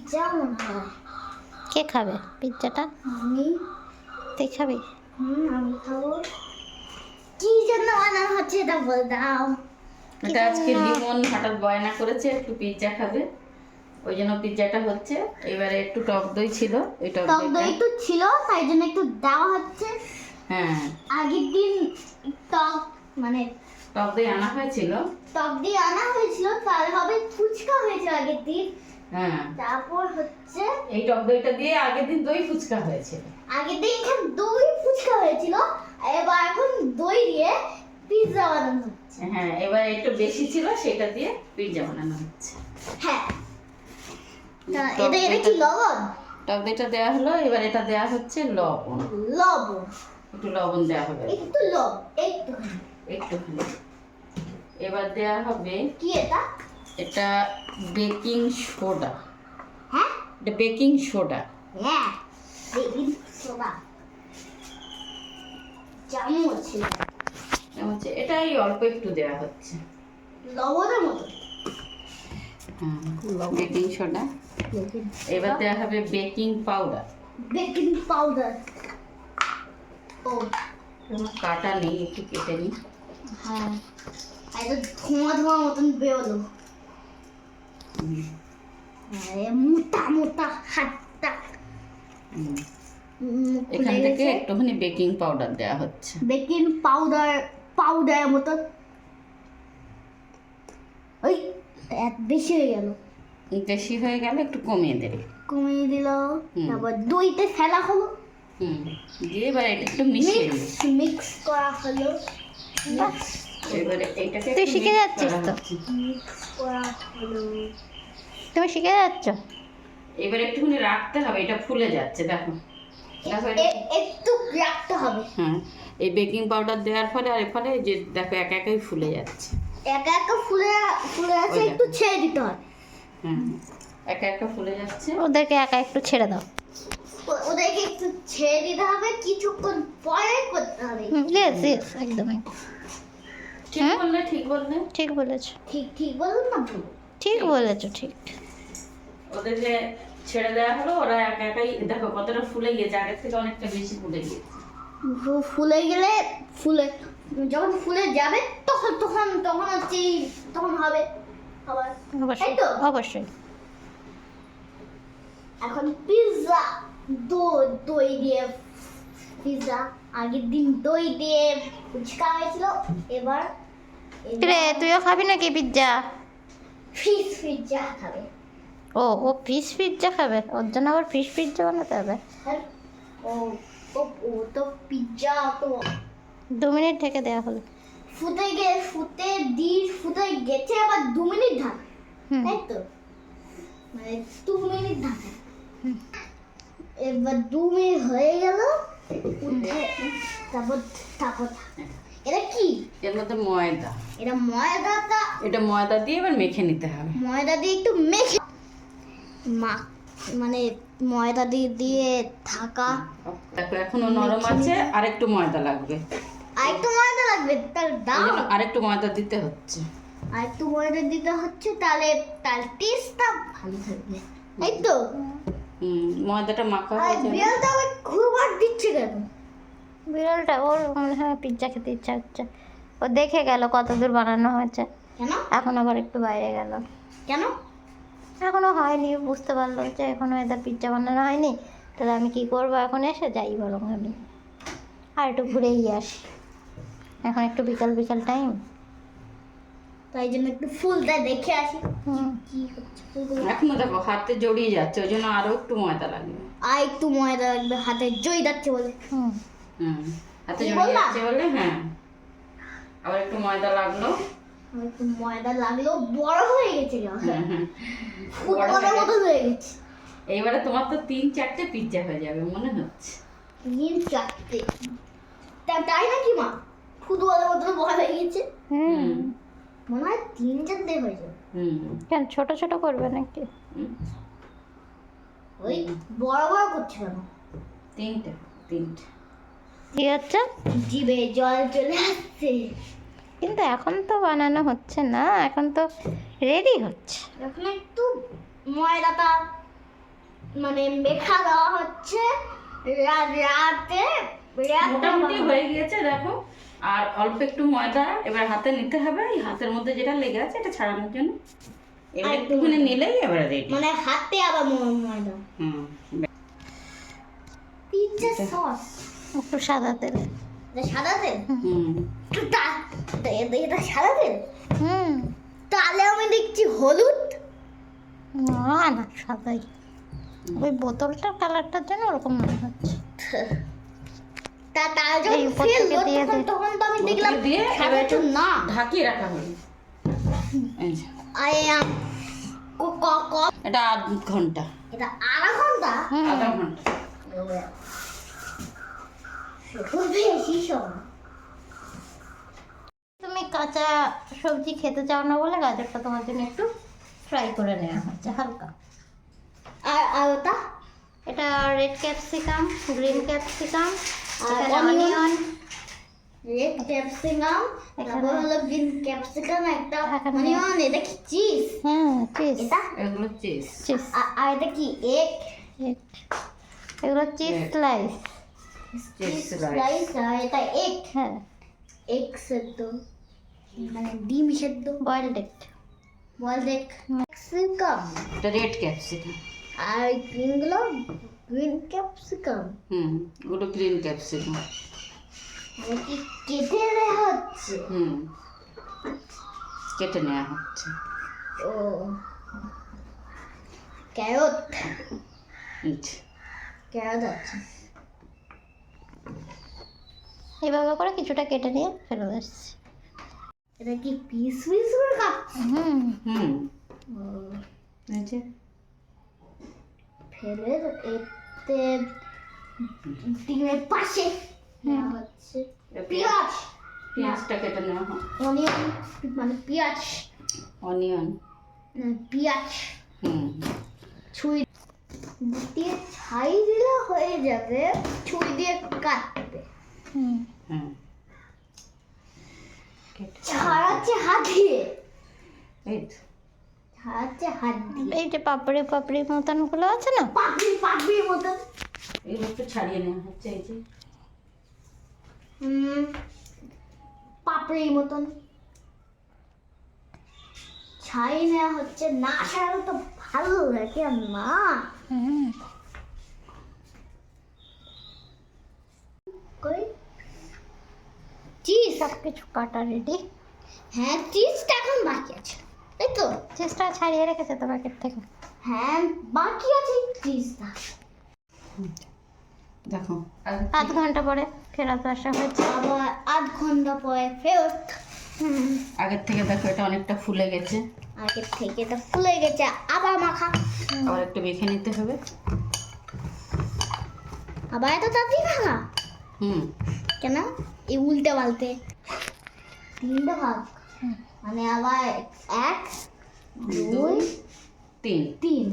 Pizza মনে হয় কে খাবে পিৎজাটা আমি। তুই খাবি? হুম আমি খাব। কি জন্য বানানো হচ্ছে এটা বল দাও। এটা আজকে লিমন হঠাৎ বয়না করেছে একটু পিৎজা খাবে। ওই জন্য পিৎজাটা হচ্ছে। এবারে একটু টক দই ছিল ওই টক টক দই একটু ছিল তাই জন্য একটু দেওয়া হচ্ছে। হ্যাঁ। আগের দিন টক মানে টক দই আনা হয়েছিল। টক দিয়ে আনা হয়েছিল তার হবে ফুচকা হয়েছিল আগের দিন। হ্যাঁ। তারপর হচ্ছে এই টক দইটা দিয়ে আগের দিন দই ফুচকা হয়েছিল। আগের দিন দই ফুচকা হয়েছিল এবার এখন দই দিয়ে পিৎজা বানানো হচ্ছে। হ্যাঁ এবার একটু বেশি ছিল সেটা দিয়ে পিৎজা বানানো হচ্ছে। হ্যাঁ। এটা এটা কি লবণ? টক দইটা দেওয়া হলো এবার এটা দেওয়া হচ্ছে লবণ। লবণ। একটু লবণ দেওয়া হবে। একটু লবণ একটু একটুখানি। এবার দেওয়া হবে কি এটা? এটা বেকিং সোডা। হ্যাঁ? এটা বেকিং সোডা। হ্যাঁ বেকিং সোডা। চামচ। হচ্ছে এটাই অল্প একটু দেওয়া হচ্ছে। লবণের মতো। হ্যাঁ বেকিং সোডা। এবার দেওয়া হবে বেকিং পাউডার। Baking powder. ও কাটা নেই একটু কেটে নিই। হ্যাঁ ধোঁয়া ধোঁয়া মতন বেরোলো। মোটা মোটা হাতটা। এখান থেকে একটুখানি বেকিং পাউডার দেওয়া হচ্ছে। বেকিং পাউডার পাউডার মতো। ওই বেশি হয়ে গেল। বেশি হয়ে গেলে একটু কমিয়ে দেবে। কমিয়ে দিল। তারপর দইতে ফেলা হলো। দিয়ে এবার এটা একটু মিশিয়ে মিক্স করা হলো। এবারে এইটাকে তুই শিখে যাচ্ছিস তো। মিক্স করা হলো। তুমি শিখে যাচ্ছ? এবার একটুখানি রাখতে হবে এটা ফুলে যাচ্ছে দেখো। দেখো এটা একটু রাখতে হবে। হ্যাঁ এই বেকিং পাউডার দেওয়ার ফলে আর এর ফলে যে দেখো একা একাই ফুলে যাচ্ছে। একা একা ফুলে ফুলে আছে একটু ছেড়ে দিতে হয়। হুম একা একা ফুলে যাচ্ছে। ওদেরকে একা একটু ছেড়ে দাও। ওদেরকে একটু ছেড়ে দিতে হবে কিছুক্ষণ পরে করতে হবে। ইয়েস ইয়েস একদমই ঠিক হ্যাঁ? বললে ঠিক বললে। ঠিক বলেছ। ঠিক ঠিক বলুন না ঠিক বলেছ ঠিক। ওদের যে ছেড়ে দেওয়া হলো ওরা একা একাই দেখো কতটা ফুলে গিয়েছে আগের থেকে অনেকটা বেশি ফুলে গিয়েছে। ফুলে গেলে ফুলে যখন ফুলে যাবে তখন তখন তখন হচ্ছে তখন হবে। আবার অবশ্যই তাই? অবশ্যই। এখন পিৎজা দই দই দিয়ে পিৎজা আগের দিন দই দিয়ে ফুচকা হয়েছিল এবার রে তুইও খাবি নাকি পিৎজা ফিশ পিৎজা খাবে। ও ও ফিশ পিৎজা খাবে? ওর জন্য আবার ফিশ পিৎজা বানাতে হবে? ও ও তো পিৎজা তো। দু মিনিট ঢেকে দেওয়া হলো। ফুটে গে ফুটে দি ফুটে গেছে আবার দু মিনিট ঢাকা। হুম। তাই তো? মানে দু মিনিট ঢাকা। এবার দু মিনিট হয়ে গেল উঠে তারপর তারপর এটা কি? এর মধ্যে ময়দা। এটা ময়দাটা এটা ময়দা দিয়ে এবার মেখে নিতে হবে। ময়দা দিয়ে একটু মেখে মা মানে ময়দা দিয়ে দিয়ে থাকা দেখো এখনও নরম আছে আর একটু ময়দা লাগবে। আর একটু ময়দা লাগবে তার এই দাও। জন্য আরেকটু ময়দা দিতে হচ্ছে। আর একটু ময়দা দিতে হচ্ছে তাহলে তার টেস্টটা ভালো থাকবে। তাই তো। হুম ময়দাটা মাখা আর হয়ে যাবে। বিড়ালটা আবার ঘুরবার দিচ্ছে কেন? বিড়ালটা ওর মনে হয় পিৎজা খেতে ইচ্ছা হচ্ছে। ও দেখে গেল কত দূর বানানো হয়েছে। কেন? এখন আবার একটু বাইরে গেল। কেন? এখনও হয়নি বুঝতে পারল যে এখনও এদের পিৎজা বানানো হয়নি। তাহলে আমি কি করব? এখন এসে যাই বরং আমি। আর একটু ঘুরেই আসি। এখন একটু বিকাল বিকাল টাইম তাই জন্য একটু ফুলটা দেখে আসি। হুম। কি হচ্ছে এখনও দেখো হাতে জড়িয়ে যাচ্ছে ওই জন্য আরও একটু ময়দা লাগবে। আর একটু ময়দা লাগবে হাতে জই যাচ্ছে বলে। হুম। হুম হাতে জড়িয়ে যাচ্ছে বলে হ্যাঁ। আবার একটু ময়দা লাগল। একটু ময়দা লাগলেও বড় হয়ে গেছে হ্যাঁ, হ্যাঁ। ফুটবলের মতো হয়ে গেছে। এইবারে তোমার তো তিন চারটে পিৎজা হয়ে যাবে মনে হচ্ছে। তিন চারটে। তা- তাই নাকি মা? ফুটবলের মতো বড় হয়ে গেছে। হুম। মনে হয় তিন চারটে হয়ে যাবে। হুম। কেন ছোট ছোট করবে নাকি। ওই বড় বড় করছে কেন তিনটে তিনটে। কি হচ্ছে? জিভে জল চলে আসছে। কিন্তু এখন তো বানানো হচ্ছে না এখন তো রেডি হচ্ছে। এখন একটু ময়দাটা মানে মেখা দেওয়া হচ্ছে। রাতে মোটামুটি হয়ে গিয়েছে দেখো। আর অল্প একটু ময়দা এবার হাতে নিতে হবে। এই হাতের মধ্যে যেটা লেগে আছে এটা ছাড়ানোর জন্য। এবার একটুখানি নিলেই এবার রেডি মানে হাতে আবার ময়দা। হুম পিৎজা সস একটু সাদা তেল। সাদা তেল? হুম। এটা- সাদা তেল? হুম। তাহলে আমি দেখছি হলুদ। না না সাদাই। ওই বোতলটার কালারটার জন্য ওরকম মনে হচ্ছে। তা তার যখন তখন তো আমি দেখলাম সাদা না। ঢাকিয়ে রাখা হলো আই এম ক- ক- ক- এটা আধ ঘণ্টা। এটা আধা ঘণ্টা? হুম। আধা ঘণ্টা। খুব তুমি কাঁচা সবজি খেতে চাও না বলে গাজরটা তোমার জন্য একটু ফ্রাই করে নেওয়া হচ্ছে হালকা। আর ওটা এটা রেড ক্যাপসিকাম গ্রিন ক্যাপসিকাম আর অনিয়ন রেড ক্যাপসিকাম তারপর হলো গ্রিন ক্যাপসিকাম একটা এখানে- অনিয়ন এটা কি চিজ হ্যাঁ চিজ এটা? এগুলো চিজ চিজ আর এটা কি এগ এগুলো cheese Egg. Slice cheese slice আর এটা এগ হ্যাঁ এগ সেদ্ধ মানে ডিম সেদ্ধ বয়েলড এগ বল দেখ ক্যাপসিকাম এটা রেড ক্যাপসিকাম আর গ্রিনগুলো গ্রিন ক্যাপসিকাম হুম ওগুলো গ্রিন ক্যাপসিকাম মানে কি কেটে দেওয়া হচ্ছে হুম কেটে নেওয়া হচ্ছে ও ক্যারট আচ্ছা। ক্যারট আছে এইভাবে করে কিছুটা কেটে নিয়ে ফেলে আসছি। এটা কি পিস পিস করে কাটছে হুম। হুম। ও, যে। ফেলে এতে ডিমের পাশে হচ্ছে। পেঁয়াজ। পেঁয়াজটা কেটে নেওয়া হয়। অনিয়ন মানে পেঁয়াজ। অনিয়ন। পেঁয়াজ। হুম। ছুরি দিয়ে ছাই দিলে হয়ে যাবে ছুরি দিয়ে কাটবে। হুম। হুম কেটে ছাড়াচ্ছে হাত দিয়ে। এই ছাড়াচ্ছে হাত দিয়ে। এই যে পাপড়ি পাপড়ি মতনগুলো আছে না? পাপড়ি পাপড়ির মতন। এগুলো একটু ছাড়িয়ে নেওয়া হচ্ছে এই যে। হুম, পাপড়ির মতন। ছাই নেওয়া হচ্ছে না ছাড়ালে তো ভালো হুম চিজ সব কিছু কাটা রেডি হ্যাঁ চিজটা এখন বাকি আছে তাই তো চিজটা ছাড়িয়ে রেখেছে তো প্যাকেট থেকে হ্যাঁ বাকি আছে চিজটা দেখো আধ ঘণ্টা পরে ফেরত আসা হয়েছে আবার আধ ঘণ্টা পরে ফেরত হুম আগের থেকে দেখো এটা অনেকটা ফুলে গেছে আগের থেকে এটা ফুলে গেছে আবার মাখা। আবার একটু মেখে নিতে হবে। আবার এত তাড়াতাড়ি মাখা? হুম। কেন? এই উল্টে পাল্টে। তিনটে ভাগ। মানে আবার এক দুই তিন। তিন।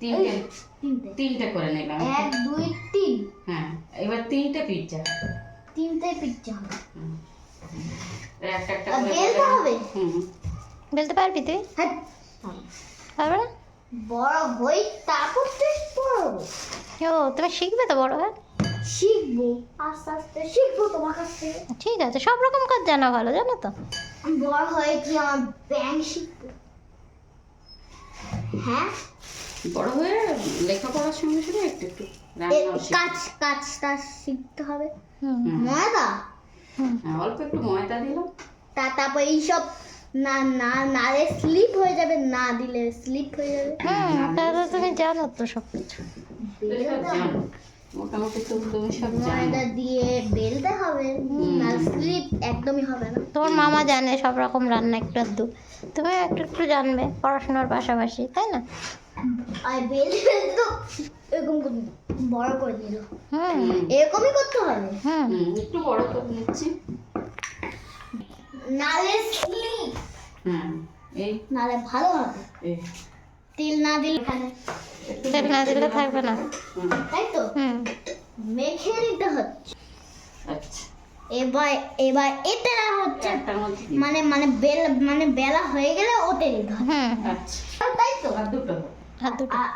তিনটে তিনটে। তিনটে করে নিলাম। এক দুই তিন। হ্যাঁ এবার তিনটে পিজ্জা তিনটে পিজ্জা হবে। একটা একটা করে হবে? হুম। বলতে পারবি তুই? হ্যাঁ। পারবে বড় হই তারপর টেস্ট করব ও তুমি শিখবে তো বড় হয়ে? শিখব আস্তে আস্তে শিখব তোমার কাছ থেকে। ঠিক আছে সব রকম কাজ জানা ভালো জানো তো? বড় হয়ে কি আমার ব্যাংক শিখব? হ্যাঁ? বড় হয়ে লেখাপড়ার সঙ্গে সঙ্গে একটু একটু শিখবে। কাজ কাজটা শিখতে হবে। ময়দা? হুম। হ্যাঁ, অল্প একটু ময়দা দিলাম। তা তারপর এইসব না না না রে স্লিপ হয়ে যাবে না দিলে স্লিপ হয়ে যাবে। হুম তাহলে তুমি জানো তো সব কিছু তুমি সব জানো মোটামুটি তো তুমি সব জানো। দিয়ে বেলতে হবে না স্লিপ একদমই হবে না। তোমার মামা জানে সব রকম রান্না একটু আধটু তুমি একটু একটু জানবে পড়াশোনার পাশাপাশি তাই না? আর বেলতে বেলতে তো এরকম বড় করে দিল হুম হুম। এরকমই করতে হবে। হুম। হুম, একটু বড় করে নিচ্ছি। নালে হ্যাঁ এই। নালে ভালো হবে। এই তেল না দিলে এখানে একটু তেল না দিলে থাকবে না। তাই তো? হুম। মেখে নিতে হচ্ছে। আচ্ছা। এবার এবার এতে হচ্ছে। মানে মানে বেল মানে বেলা হয়ে গেলে ওতে দিতে হবে। আচ্ছা। তাই তো? আর দুটো আর দুটো। আর-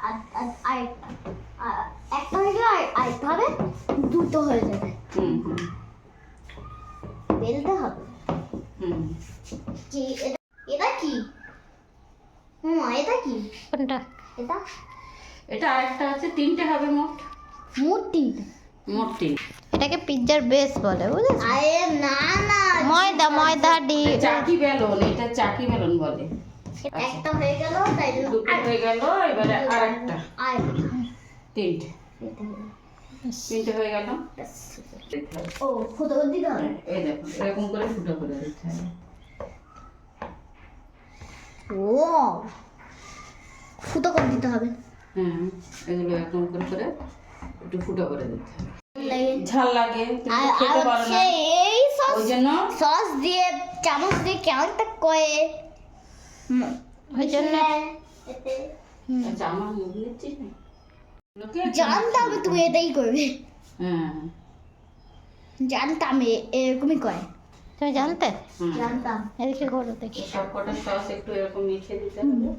একটা। হয়ে গেলে আর- আরেকটা হবে। দুটো হয়ে যাবে। হুম হুম। বেলতে হবে। হুম। কি এটা এটা কি? হুম এটা কি? কোনটা? এটা? এটা আরেকটা আছে তিনটে হবে মোট। মূর্তি মোট তিন এটাকে পিৎজার বেস বলে বুঝেছ? আরে না না ময়দা ময়দা ডি চাকি বেলন এটা চাকি বেলন বলে। একটা হয়ে গেল তাই দুটো হয়ে গেল এবারে আরেকটা। আর তিনটে। তিনটে হয়ে গেল? ও ফুটো করে দিতে হবে এই দেখো এরকম করে ফুটো করে দিতে হবে। ও ফুটো করে দিতে হবে। হ্যাঁ এগুলো এরকম করে করে একটু ফুটো করে দিতে হবে। ঝাল লাগে খেতে পারো না। এই সস ওই জন্য? সস দিয়ে চামচ দিয়ে কেমন একটা করে ওই জন্য এতে। আচ্ছা আমার মুখ নিচ্ছিস না? জানতাম তুমি এটাই করবে হ্যাঁ জানতাম এরকমই করে তুমি জানতে? জানতাম। এদিকে করো দেখি। সব কটা সস একটু এরকম মিশিয়ে দিতে হবে।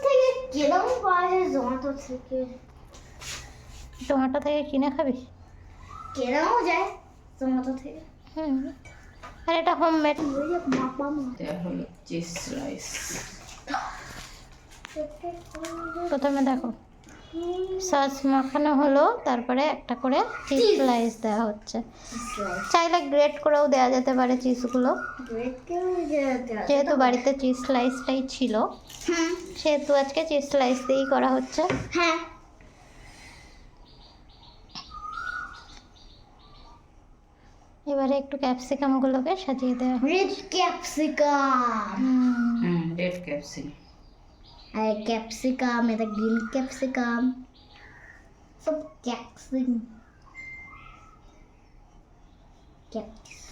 থেকে কীরকম পাওয়া যায় থেকে। টমেটো থেকে কিনে খাবি? কেনাও যায় জোম্যাটো থেকে। হুম। আর এটা হোমমেড প্রথমে দেখো। সস মাখানো হলো তারপরে একটা করে চিজ স্লাইস দেওয়া হচ্ছে। চাইলে গ্রেট করেও দেওয়া যেতে পারে চিজগুলো। যেহেতু বাড়িতে চিজ স্লাইসটাই ছিল সেহেতু আজকে চিজ স্লাইস দিয়েই করা হচ্ছে। হ্যাঁ। এবারে একটু ক্যাপসিকামগুলোকে সাজিয়ে দেওয়া রেড ক্যাপসিকাম। রেড ক্যাপসিং আর ক্যাপসিকাম এটা গ্রিন ক্যাপসিকাম সব ক্যাপসিম ক্যাপস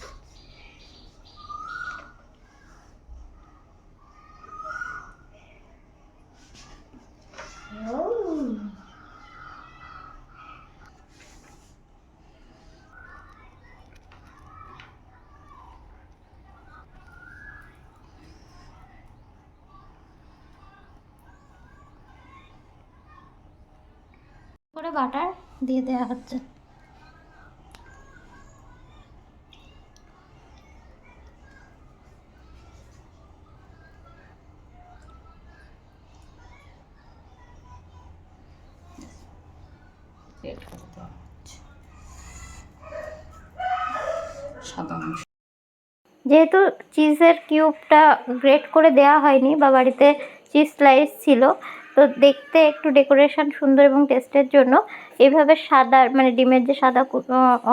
করে বাটার দিয়ে দেওয়া হচ্ছে। যেহেতু চিজের কিউবটা গ্রেট করে দেওয়া হয়নি বা বাড়িতে চিজ স্লাইস ছিল তো দেখতে একটু ডেকোরেশন সুন্দর এবং টেস্টের জন্য। এইভাবে সাদা মানে ডিমের যে সাদা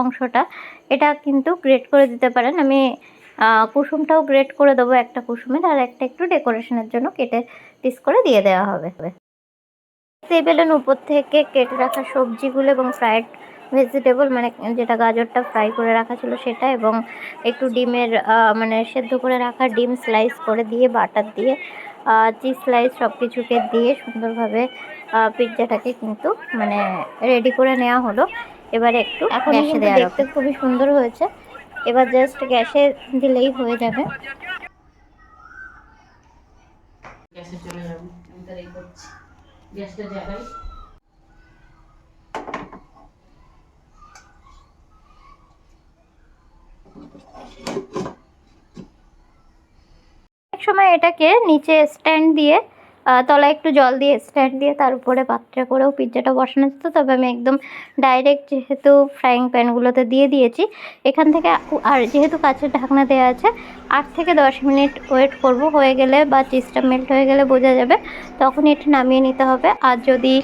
অংশটা, এটা কিন্তু গ্রেট করে দিতে পারেন। আমি কুসুমটাও গ্রেট করে দেবো একটা কুসুমের, আর একটা একটু ডেকোরেশনের জন্য কেটে পিস করে দিয়ে দেওয়া হবে। টেবিলের উপর থেকে কেটে রাখা সবজিগুলো এবং ফ্রাইড ভেজিটেবল মানে যেটা গাজরটা ফ্রাই করে রাখা ছিল সেটা এবং একটু ডিমের মানে সেদ্ধ করে রাখা ডিম স্লাইস করে দিয়ে বাটার দিয়ে চিজ স্লাইস সব কিছুকে দিয়ে সুন্দরভাবে পিৎজাটাকে কিন্তু মানে রেডি করে নেওয়া হলো। এবারে একটু এখন গ্যাসে দেওয়া দেখতে খুবই সুন্দর হয়েছে। এবার জাস্ট গ্যাসে দিলেই হয়ে যাবে। গ্যাসে চলে যাব। আমি তার এই করছি। গ্যাসটা জ্বালাই। সময় এটাকে নিচে স্ট্যান্ড দিয়ে তলায় একটু জল দিয়ে স্ট্যান্ড দিয়ে তার উপরে পাত্রে করেও পিৎজাটা বসানো যেত। তবে আমি একদম ডাইরেক্ট যেহেতু ফ্রাইং প্যানগুলোতে দিয়ে দিয়েছি এখান থেকে আর যেহেতু কাছের ঢাকনা দেওয়া আছে আট থেকে দশ মিনিট ওয়েট করব। হয়ে গেলে বা চিজটা মেল্ট হয়ে গেলে বোঝা যাবে তখন এটা নামিয়ে নিতে হবে। আর যদি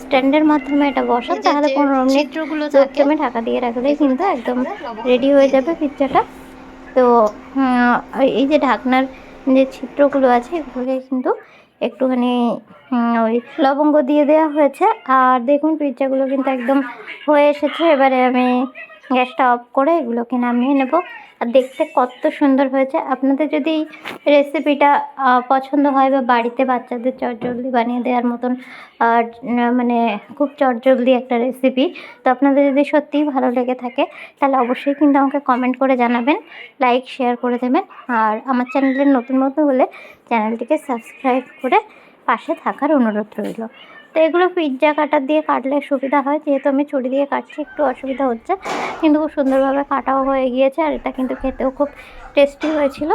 স্ট্যান্ডের মাধ্যমে এটা বসান তাহলে পনেরো মিনিট তুমি ঢাকা দিয়ে রাখলেই কিন্তু একদম রেডি হয়ে যাবে পিৎজাটা তো এই যে ঢাকনার যে ছিদ্রগুলো আছে, এগুলোকে কিন্তু একটুখানি ওই লবঙ্গ দিয়ে দেওয়া হয়েছে। আর দেখুন পিৎজাগুলো কিন্তু একদম হয়ে এসেছে। এবারে আমি গ্যাসটা অফ করে এগুলোকে নামিয়ে নেব। আর দেখতে কত সুন্দর হয়েছে। আপনাদের যদি রেসিপিটা পছন্দ হয় বা বাড়িতে বাচ্চাদের চটজলদি বানিয়ে দেওয়ার মতন মানে খুব চটজলদি একটা রেসিপি তো আপনাদের যদি সত্যিই ভালো লেগে থাকে, তাহলে অবশ্যই কিন্তু আমাকে কমেন্ট করে জানাবেন লাইক শেয়ার করে দেবেন, আর আমার চ্যানেলের নতুন নতুন হলে চ্যানেলটিকে সাবস্ক্রাইব করে পাশে থাকার অনুরোধ রইল। তো এগুলো পিৎজা কাটার দিয়ে কাটলে সুবিধা হয়। যেহেতু আমি ছুরি দিয়ে কাটছি একটু অসুবিধা হচ্ছে। কিন্তু খুব সুন্দরভাবে কাটাও হয়ে গিয়েছে আর এটা কিন্তু খেতেও খুব টেস্টি হয়েছিল।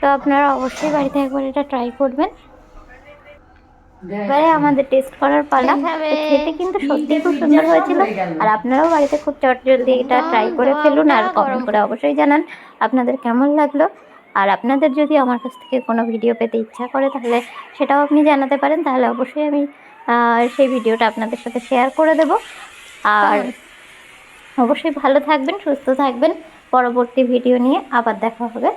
তো আপনারা অবশ্যই বাড়িতে একবার এটা ট্রাই করবেন। এবারে আমাদের টেস্ট করার পালা। খেতে কিন্তু সত্যিই খুব সুন্দর হয়েছিল। আর আপনারাও বাড়িতে খুব চটজলদি এটা ট্রাই করে ফেলুন আর কমেন্ট করে অবশ্যই জানান আপনাদের কেমন লাগল। আর আপনাদের যদি আমার কাছ থেকে কোনো ভিডিও পেতে ইচ্ছা করে তাহলে সেটাও আপনি জানাতে পারেন তাহলে অবশ্যই আমি সেই ভিডিওটা আপনাদের সাথে শেয়ার করে দেব। আর অবশ্যই ভালো থাকবেন সুস্থ থাকবেন। পরবর্তী ভিডিও নিয়ে আবার দেখা হবে।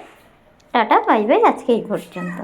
টাটা বাই বাই আজকে এই পর্যন্ত।